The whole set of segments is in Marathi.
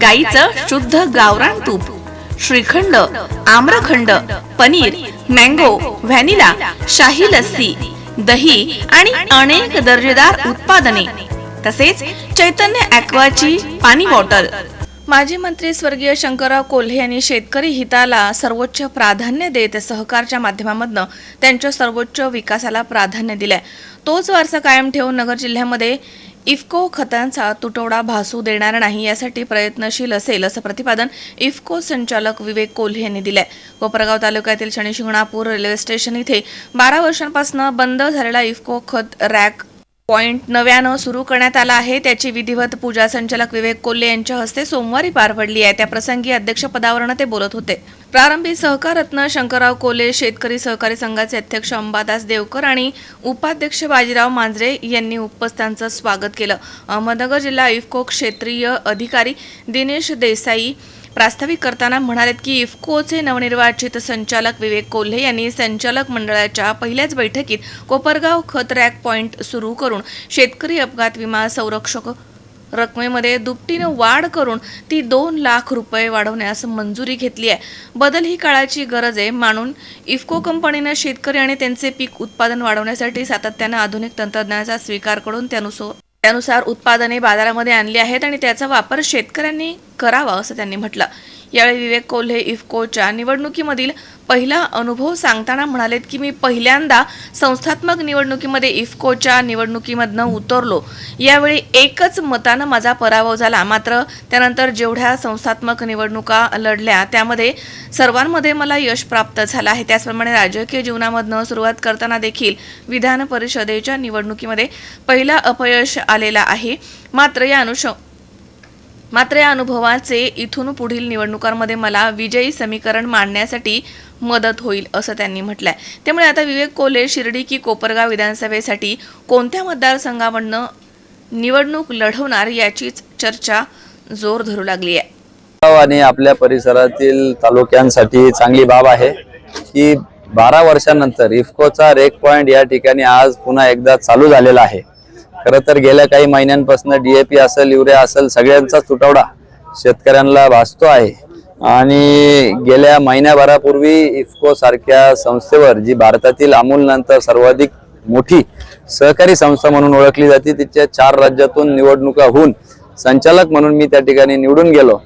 गाईचं शुद्ध गावरान तूप श्रीखंड आम्रखंड पनीर मँगो व्हॅनिला शाही लस्सी दही आणि अनेक दर्जेदार उत्पादने. तसेच चैतन्य ॲक्वाची पाणी बॉटल. माजी मंत्री स्वर्गीय शंकरराव कोल्हे यांनी शेतकरी हिताला सर्वोच्च प्राधान्य देत सहकारच्या माध्यमामधनं त्यांच्या सर्वोच्च विकासाला प्राधान्य दिलंय. तोच वारसा कायम ठेवून नगर जिल्ह्यामध्ये इफ्को खतांचा तुटवडा भासू देणार नाही यासाठी प्रयत्नशील असेल असं प्रतिपादन इफ्को संचालक विवेक कोल्हे यांनी दिलंय. कोपरगाव तालुक्यातील शनिशिंगणापूर रेल्वे स्टेशन इथे बारा वर्षांपासून बंद झालेला इफ्को खत रॅक पॉइंट नव्यानं सुरू करण्यात आला आहे. त्याची विधिवत पूजा संचालक विवेक कोल्हे यांच्या हस्ते सोमवारी पार पडली आहे. त्या प्रसंगी अध्यक्षपदावरनं ते बोलत होते. प्रारंभी सहकार रत्न शंकरराव कोल्हे शेतकरी सहकारी संघाचे अध्यक्ष अंबादास देवकर आणि उपाध्यक्ष बाजीराव मांजरे यांनी उपस्थांचं स्वागत केलं. अहमदनगर जिल्हा इफको क्षेत्रीय अधिकारी दिनेश देसाई प्रास्ताविक करताना म्हणालेत की इफ्कोचे नवनिर्वाचित संचालक विवेक कोल्हे यांनी संचालक मंडळाच्या पहिल्याच बैठकीत कोपरगाव खत रॅक पॉइंट सुरू करून शेतकरी अपघात विमा संरक्षक रकमेमध्ये दुपटीनं वाढ करून ती दोन लाख रुपये वाढवण्यास मंजुरी घेतली आहे. बदल ही काळाची गरज आहे मानून इफ्को कंपनीनं शेतकरी आणि त्यांचे पीक उत्पादन वाढवण्यासाठी सातत्यानं आधुनिक तंत्रज्ञानाचा स्वीकार करून त्यानुसार त्यानुसार उत्पादने बाजारामध्ये आणली आहेत आणि त्याचा वापर शेतकऱ्यांनी करावा असं त्यांनी म्हटलं. यावेळी विवेक कोल्हे इफ्कोच्या निवडणुकीमधील पहिला अनुभव सांगताना म्हणालेत की मी पहिल्यांदा संस्थात्मक निवडणुकीमध्ये इफ्कोच्या निवडणुकीमधनं उतरलो. यावेळी एकच मतानं माझा पराभव झाला. मात्र त्यानंतर जेवढ्या संस्थात्मक निवडणुका लढल्या त्यामध्ये सर्वांमध्ये मला यश प्राप्त झालं आहे. त्याचप्रमाणे राजकीय जीवनामधनं सुरुवात करताना देखील विधान परिषदेच्या निवडणुकीमध्ये पहिला अपयश आलेला आहे. मात्र या अनुष मात्र या अनुभवाचे इथून पुढील निवडणुकांमध्ये मला विजयी समीकरण मांडण्यासाठी मदत होईल असं त्यांनी म्हटलंय. त्यामुळे आता विवेक कोले शिर्डी की कोपरगाव विधानसभेसाठी कोणत्या मतदारसंघामधनं निवडणूक लढवणार याचीच चर्चा जोर धरू लागली आहे. आणि आपल्या परिसरातील तालुक्यांसाठी चांगली बाब आहे की बारा वर्षानंतर इफ्कोचा रेक पॉइंट या ठिकाणी आज पुन्हा एकदा चालू झालेला आहे. खरं तर गेल्या काही महिन्यांपासून डीएपी असेल युरिया असेल सगळ्यांचाच तुटवडा शेतकऱ्यांना भासतो आहे. आणि गेल्या महिन्याभरापूर्वी इफ्को सारख्या संस्थेवर जी भारतातील अमूल नंतर सर्वाधिक मोठी सहकारी संस्था म्हणून ओळखली जाते तिच्या चार राज्यातून निवडणुका होऊन संचालक म्हणून मी त्या ठिकाणी निवडून गेलो.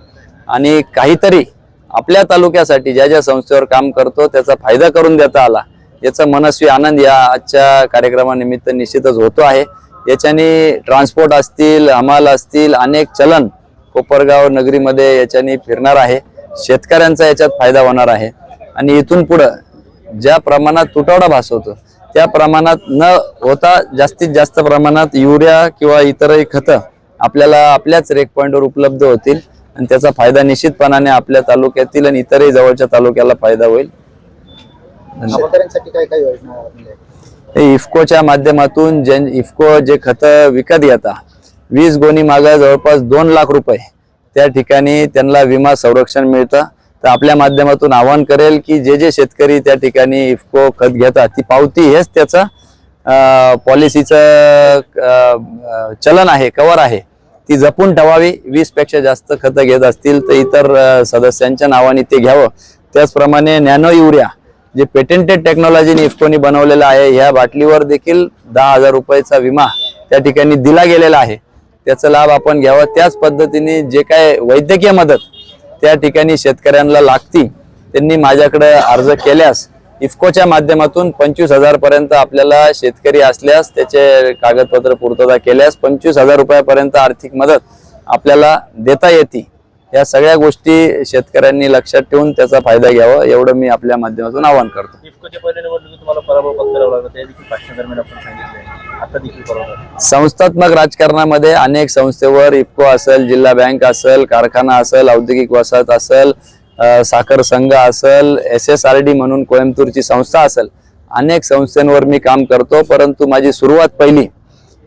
आणि काहीतरी आपल्या तालुक्यासाठी ज्या ज्या संस्थेवर काम करतो त्याचा फायदा करून देता आला. याचा मनस्वी आनंद या आजच्या कार्यक्रमानिमित्त निश्चितच होतो आहे. याच्याने ट्रान्सपोर्ट असतील हमाल असतील अनेक चलन कोपरगाव नगरीमध्ये याच्याने फिरणार आहे. शेतकऱ्यांचा याच्यात फायदा होणार आहे. आणि इथून पुढं ज्या प्रमाणात तुटवडा भासवतो त्या प्रमाणात न होता जास्तीत जास्त प्रमाणात युरिया किंवा इतरही खतं आपल्याला आपल्याच रेक पॉईंटवर उपलब्ध होतील आणि त्याचा फायदा निश्चितपणाने आपल्या तालुक्यातील आणि इतरही जवळच्या तालुक्याला फायदा होईल. शेतकऱ्यांसाठी काय काय योजना इफ्कोच्या माध्यमातून जे इफ्को जे खतं विकत घेता वीस गोणी मागं जवळपास दोन लाख रुपये. त्या ठिकाणी त्यांना विमा संरक्षण मिळतं. तर आपल्या माध्यमातून आवाहन करेल की जे जे शेतकरी त्या ठिकाणी इफ्को खत घेतात ती पावती हेच त्याचं पॉलिसीचं चलन आहे कवर आहे. ती जपून ठेवावी. वीसपेक्षा जास्त खतं घेत असतील तर इतर सदस्यांच्या नावाने ते घ्यावं. त्याचप्रमाणे नॅनो युरिया. जे पेटेंटेड टेक्नॉलॉजीने इफ्कोनी बनवलेलं आहे ह्या बाटलीवर देखील दहा हजार रुपयाचा विमा त्या ठिकाणी दिला गेलेला आहे. त्याचा लाभ आपण घ्यावा. त्याच पद्धतीने जे काय वैद्यकीय मदत त्या ठिकाणी शेतकऱ्यांना लागती त्यांनी माझ्याकडे अर्ज केल्यास इफ्कोच्या माध्यमातून पंचवीस हजारपर्यंत आपल्याला शेतकरी असल्यास त्याचे कागदपत्र पूर्तता केल्यास पंचवीस हजार रुपयापर्यंत आर्थिक मदत आपल्याला देता येते. या सगळ्या गोष्टी शेतकऱ्यांनी लक्षात ठेवून त्याचा फायदा घ्यावा एवढं मी आपल्या माध्यमातून आवाहन करतो. संस्थात्मक राजकारणामध्ये अनेक संस्थेवर इफको असेल जिल्हा बँक असेल कारखाना असेल औद्योगिक वसाहत असेल साखर संघ असेल एस एस आर डी म्हणून कोइंबतूरची संस्था असेल. अनेक संस्थांवर मी काम करतो परंतु माझी सुरुवात पहिली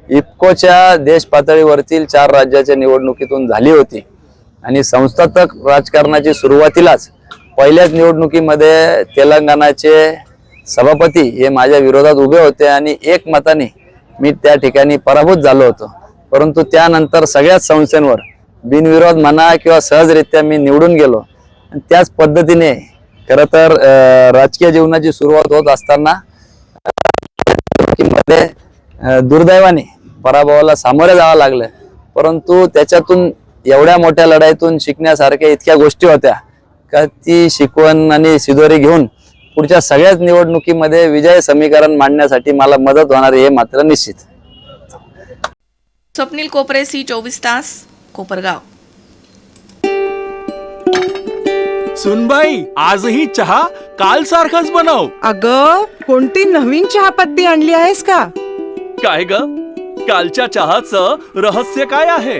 इफकोच्या देश पातळीवरतील चार राज्याच्या निवडणुकीतून झाली होती. आणि संस्थात्मक राजकारणाची सुरुवातीलाच पहिल्याच निवडणुकीमध्ये तेलंगणाचे सभापती हे माझ्या विरोधात उभे होते आणि एक मताने मी त्या ठिकाणी पराभूत झालो होतो. परंतु त्यानंतर सगळ्याच संस्थांवर बिनविरोध म्हणा किंवा सहजरित्या मी निवडून गेलो. आणि त्याच पद्धतीने खरं तर राजकीय जीवनाची सुरुवात होत असताना मध्ये दुर्दैवाने पराभवाला सामोरे जावं लागलं. परंतु त्याच्यातून एवढ्या मोठ्या लढाईतून शिकण्यासारख्या इतक्या गोष्टी होत्या. का ती शिकवण आणि शिदोरी घेऊन पुढच्या सगळ्याच निवडणुकीमध्ये विजय समीकरण मांडण्यासाठी मला मदत होणार हे मात्र निश्चित. स्वप्नील कोपरे सी चोवीस तास कोपरगाव. सुनबाई आजही चहा काल सारखाच बनव. अग कोणती नवीन चहापत्ती आणली आहेस का? काय ग? कालच्या चहाचं रहस्य काय आहे?